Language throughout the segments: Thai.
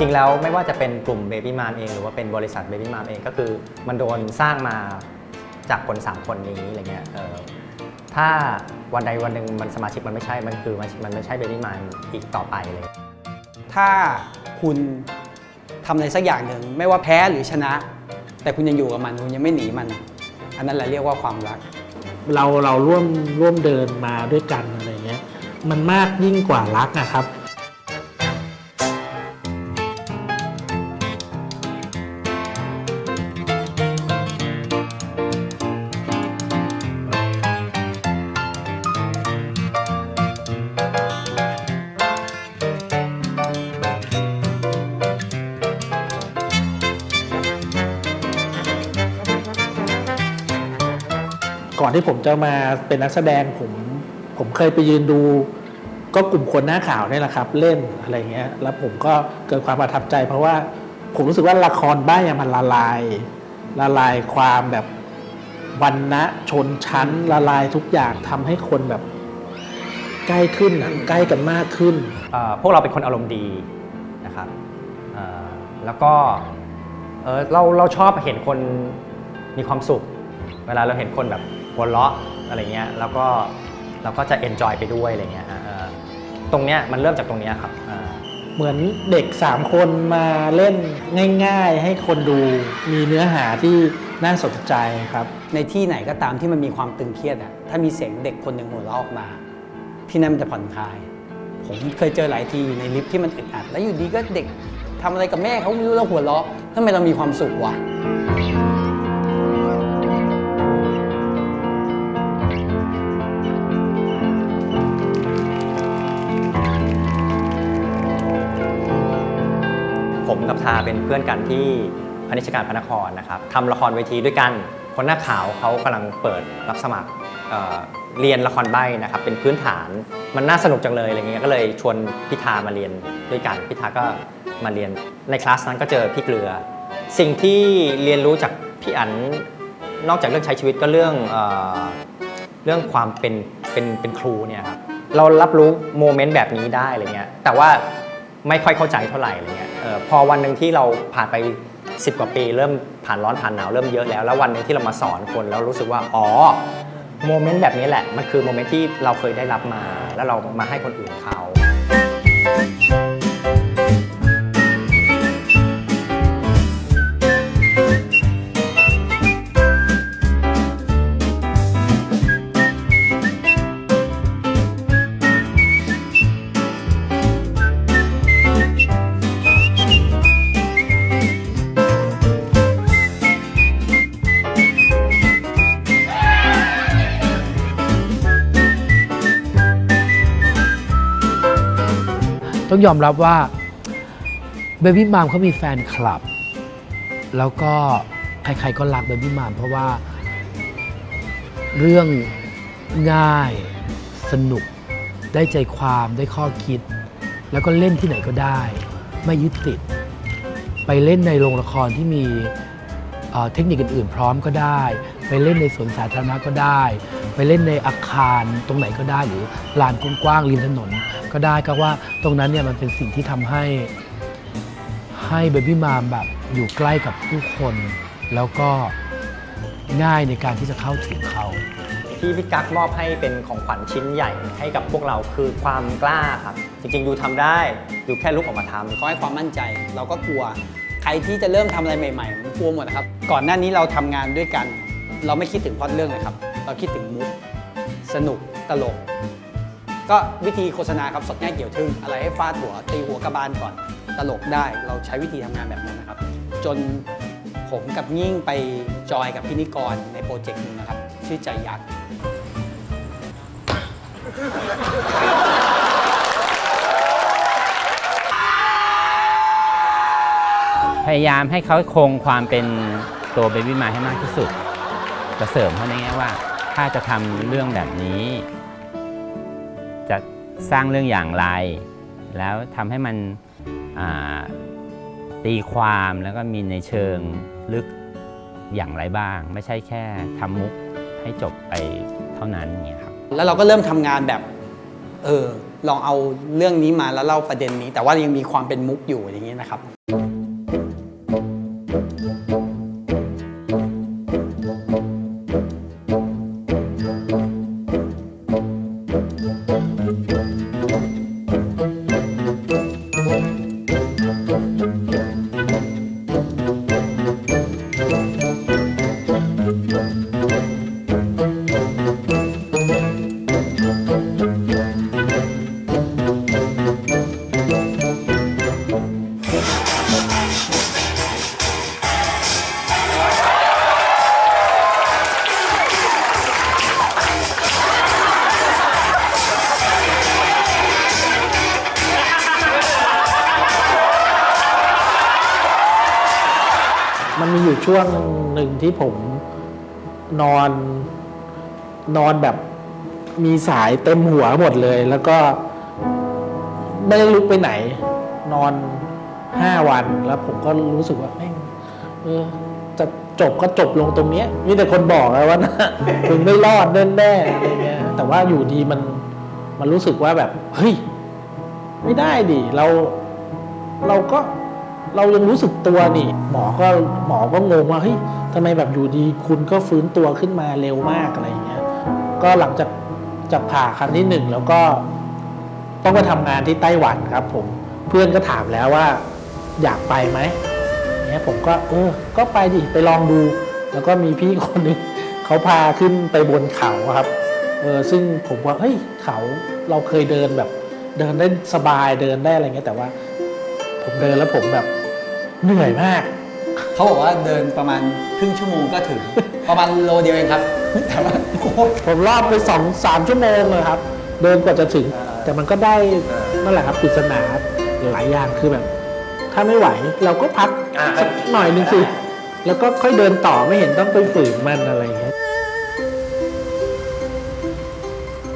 ริงๆ แล้วไม่ว่าจะเป็นกลุ่ม Baby m a m เอง หรือว่าเป็นบริษัท Baby m a m เองก็คือมันโดนสร้างมาจากคนสามคนนี้อะไรเงี้ยเออถ้าวันใดวันหนึ่งมันสมาชิกมันไม่ใช่ มันคือมันมันไม่ใช่ Baby m a m อีกต่อไปเลย ถ้าคุณทำอะไรสักอย่างหนึ่งไม่ว่าแพ้หรือชนะ แต่คุณยังอยู่กับมันคุณยังไม่หนีมัน อันนั้นแหละเรียกว่าความรัก เราเราร่วมร่วมเดินมาด้วยกันอะไรเงี้ยมันมากยิ่งกว่ารักนะครับ ก่อนที่ผมจะมาเป็นนักแสดงผมผมเคยไปยืนดู ก็กลุ่มคนหน้าข่าวเนี่ยแหละครับ เล่นอะไรเงี้ย แล้วผมก็เกิดความประทับใจ เพราะว่าผมรู้สึกว่าละครบ้านเนี่ยมันละลาย ละลายความแบบวันนะชนชั้นละลายทุกอย่างทำให้คนแบบใกล้ขึ้นใกล้กันมากขึ้น พวกเราเป็นคนอารมณ์ดีนะครับแล้วก็เเราเราชอบเห็นคนมีความสุข เวลาเราเห็นคนแบบ หัวเราะอะไรเงี้ยแล้วก็เราก็จะเอนจอยไปด้วยอะไรเงี้ยฮะเอ่อตรงเนี้ยมันเริ่มจากตรงเนี้ยครับอ่าเหมือนเด็กสามคนมาเล่นง่าย ๆ ให้คนดูมีเนื้อหาที่น่าสนใจครับ ในที่ไหนก็ตามที่มันมีความตึงเครียดอะถ้ามีเสียงเด็กคนหนึ่งหัวเราะออกมา ที่นั่นมันจะผ่อนคลาย ผมเคยเจอหลายทีอยู่ในลิฟท์ที่มันอึดอัด แล้วอยู่ดีก็เด็กทำอะไรกับแม่เขาไม่รู้แล้วหัวเราะทำไมเรามีความสุขวะ ผมกับทาเป็นเพื่อนกันที่พนิชการพระนครนะครับทำละครเวทีด้วยกัน คนหน้าขาวเขากำลังเปิดรับสมัครเเรียนละครใบ้นะครับ เป็นพื้นฐานมันน่าสนุกจังเลยอะไรเงี้ยก็เลยชวนพิธามาเรียนด้วยกันพิธาก็มาเรียนในคลาสนั้นก็เจอพี่เกลือ สิ่งที่เรียนรู้จากพี่อันนอกจากเรื่องใช้ชีวิตก็เรื่องเออเรื่องความเป็นเป็นเป็นครูเนี่ยครับเรารับรู้โมเมนต์แบบนี้ได้อะไรเงี้ยแต่ว่าไม่ค่อยเข้าใจเท่าไหร่อะไรเงี้ย ออพอวันหนึ่งที่เราผ่านไป 10 กว่าปี เริ่มผ่านร้อนผ่านหนาวเริ่มเยอะแล้วแล้ววันหนึ่งที่เรามาสอนคนแล้วรู้สึกว่าอ๋อโมเมนต์แบบนี้แหละมันคือโมเมนต์ที่เราเคยได้รับมา แล้วเรามาให้คนอื่นเขา ต้องยอมรับว่า Baby m ม m เขามีแฟนคลับ แล้วก็ใครๆก็รัก Baby m ม m เพราะว่า เรื่องง่าย สนุก ได้ใจความได้ข้อคิด แล้วก็เล่นที่ไหนก็ได้ ไม่ยึดติด ไปเล่นในโรงละครที่มีเอ่อเทคนิคอื่นๆ พร้อมก็ได้ ไปเล่นในสวนสาธารณะก็ได้ ไปเล่นในอาคารตรงไหนก็ได้หรือลานกว้างๆริมถนน ก็ได้ก็ว่าตรงนั้นเนี่ยมันเป็นสิ่งที่ทำให้ให้เบบี้มามแบบอยู่ใกล้กับผู้คน แล้วก็ง่ายในการที่จะเข้าถึงเขา ที่พี่กั๊กมอบให้เป็นของขวัญชิ้นใหญ่ให้กับพวกเราคือความกล้าครับ จริงๆยูทำได้ยูแค่ลุกออกมาทำ เขาให้ความมั่นใจ เราก็กลัว ใครที่จะเริ่มทำอะไรใหม่ๆมันกลัวหมดนะครับ ก่อนหน้านี้เราทำงานด้วยกัน เราไม่คิดถึงพล็อดเรื่องเลยครับ เราคิดถึงมุกสนุกตลก ก็วิธีโฆษณาครับสดง่ายเกี่ยวทึ่งอะไรให้ฟาดหัวตีหัวกระบาลก่อนตลกได้เราใช้วิธีทำงานแบบนั้นนะครับ จนผมกับยิ่งไปจอยกับพินิกรในโปรเจกต์หนึงนะครับ ชื่อใจยักษ์พยายามให้เขาคงความเป็นตัวเบบี้มาให้มากที่สุดจะเสริมเขาในแง่ว่า ถ้าจะทำเรื่องแบบนี้ สร้างเรื่องอย่างไร แล้วทำให้มันตีความแล้วก็มีในเชิงลึกอย่างไรบ้าง ไม่ใช่แค่ทำมุกให้จบไปเท่านั้นเนี่ยครับแล้วเราก็เริ่มทำงานแบบเออลองเอาเรื่องนี้มาแล้วเล่าประเด็นนี้ แต่ว่ายังมีความเป็นมุกอยู่อย่างนี้นะครับ มันมีอยู่ช่วงหนึ่งที่ผมนอนนอนแบบมีสายเต็มหัวหมดเลย แล้วก็ไม่ได้ลุกไปไหน นอนห้าวันแล้วผมก็รู้สึกว่าแม่งเออจะจบก็จบลงตรงเนี้ยมีแต่คนบอกเลยว่านะมึงไม่รอดแน่ๆอะไรเงี้ย แต่ว่าอยู่ดีมันมันรู้สึกว่าแบบ เฮ้ย ไม่ได้ดิเราเราก็ เรายังรู้สึกตัวนี่ หมอก็หมอก็งงว่าเฮ้ยทำไมแบบอยู่ดีคุณก็ฟื้นตัวขึ้นมาเร็วมากอะไรอย่างเงี้ยก็หลังจากจากผ่าครั้งที่หนึ่งแล้วก็ต้องไปทำงานที่ไต้หวันครับ ผมเพื่อนก็ถามแล้วว่า อยากไปไหมเนี่ยผมก็เออ ก็ไปดิไปลองดู แล้วก็มีพี่คนหนึ่งเขาพาขึ้นไปบนเขาครับเออซึ่งผมว่าเฮ้ยเขาเราเคยเดินแบบ เดินได้สบายเดินได้อะไรเงี้ยแต่ว่า ผมเดินแล้วผมแบบ เหนื่อยมาก เขาบอกว่าเดินประมาณครึ่งชั่วโมงก็ถึง ประมาณโลเดียวเองครับแต่ว่าโอ้โหผมรอบไปสองสามชั่วโมงเลยครับ เดินกว่าจะถึง แต่มันก็ได้นั่นแหละครับปริศนาหลายอย่างคือแบบ ถ้าไม่ไหวเราก็พักอ่าสักหน่อยหนึงสิ แล้วก็ค่อยเดินต่อไม่เห็นต้องไปฝืนมันอะไรอย่างเงี้ย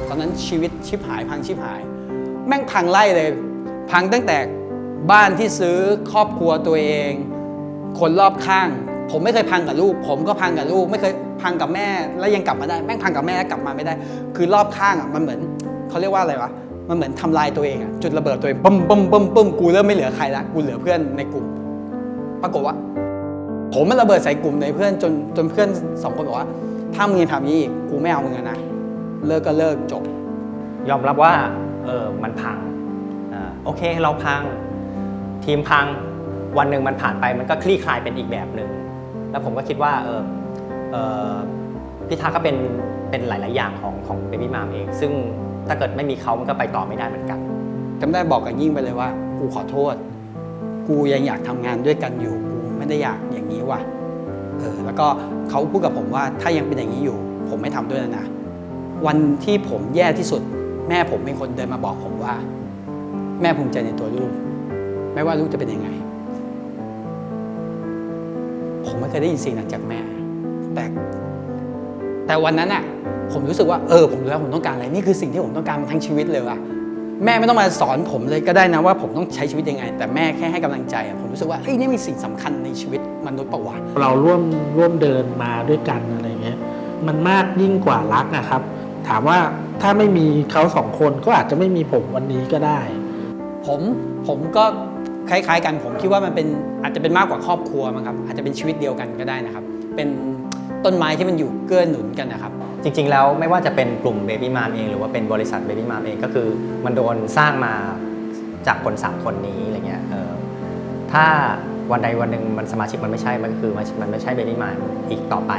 ตอนนั้นชีวิตชิบหายพังชิบหาย แม่งพังไล่เลย พังตั้งแต่ บ้านที่ซื้อครอบครัวตัวเอง คนรอบข้าง ผมไม่เคยพังกับลูก ผมก็พังกับลูก ไม่เคยพังกับแม่แล้วยังกลับมาได้แม่งพังกับแม่แล้วกลับมาไม่ได้ คือรอบข้างอะมันเหมือนเขาเรียกว่าอะไรวะมันเหมือนทำลายตัวเองอะจุดระเบิดตัวเองปึ้มปึ้มปึ้มปึ้มกูเริ่มไม่เหลือใครละกูเหลือเพื่อนในกลุ่ม ปรากฏว่า ผมมันระเบิดใส่กลุ่มในเพื่อนจนจนเพื่อนสองคนบอกว่าถ้ามึงยังทำนี้อีกกูไม่เอามึงนะเลิกก็เลิกจบ ยอมรับว่าเออมันพังอ่าโอเคเราพัง ทีมพังวันหนึ่งมันผ่านไปมันก็คลี่คลายเป็นอีกแบบหนึ่งแล้วผมก็คิดว่าเออเออพี่ทาก็เป็นเป็นหลาย ๆ อย่างของของเบบี้มามเอง ซึ่งถ้าเกิดไม่มีเขามันก็ไปต่อไม่ได้เหมือนกันจำได้บอกกับยิ่งไปเลยว่า กูขอโทษ กูยังอยากทำงานด้วยกันอยู่ กูไม่ได้อยากอย่างนี้ว่ะเออแล้วก็เขาพูดกับผมว่าถ้ายังเป็นอย่างนี้อยู่ ผมไม่ทำด้วยแล้วนะ วันที่ผมแย่ที่สุด แม่ผมเป็นคนเดินมาบอกผมว่า แม่ภูมิใจในตัวลูก ไม่ว่าลูกจะเป็นยังไง ผมไม่เคยได้ยินสิ่งนั้นจากแม่ แต่ แต่วันนั้นอะผมรู้สึกว่าเออผมรู้แล้วผมต้องการอะไรนี่คือสิ่งที่ผมต้องการมาทั้งชีวิตเลยว่ะแม่ไม่ต้องมาสอนผมเลยก็ได้นะว่าผมต้องใช้ชีวิตยังไง แต่แม่แค่ให้กำลังใจอะผมรู้สึกว่าเฮ้ยนี่มีสิ่งสำคัญในชีวิตมนุษย์ประวัติเราร่วมร่วมเดินมาด้วยกันอะไรเงี้ยมันมากยิ่งกว่ารักนะครับ ถามว่าถ้าไม่มีเขาสองคนก็อาจจะไม่มีผมวันนี้ก็ได้ ผมผมก็ คล้ายๆ กันผมคิดว่ามันเป็นอาจจะเป็นมากกว่าครอบครัวมั้งครับอาจจะเป็นชีวิตเดียวกันก็ได้นะครับ เป็นต้นไม้ที่มันอยู่เกื้อหนุนกันนะครับ จริง ๆ แล้วไม่ว่าจะเป็นกลุ่มเบบี้มามเอง หรือว่าเป็นบริษัทเบบี้มามเองก็คือ มันโดนสร้างมาจากคนสามคนนี้อะไรเงี้ยเออถ้าวันใดวันหนึ่งมันสมาชิกมันไม่ใช่มันก็คือมันไม่ใช่เบบี้มามอีกต่อไป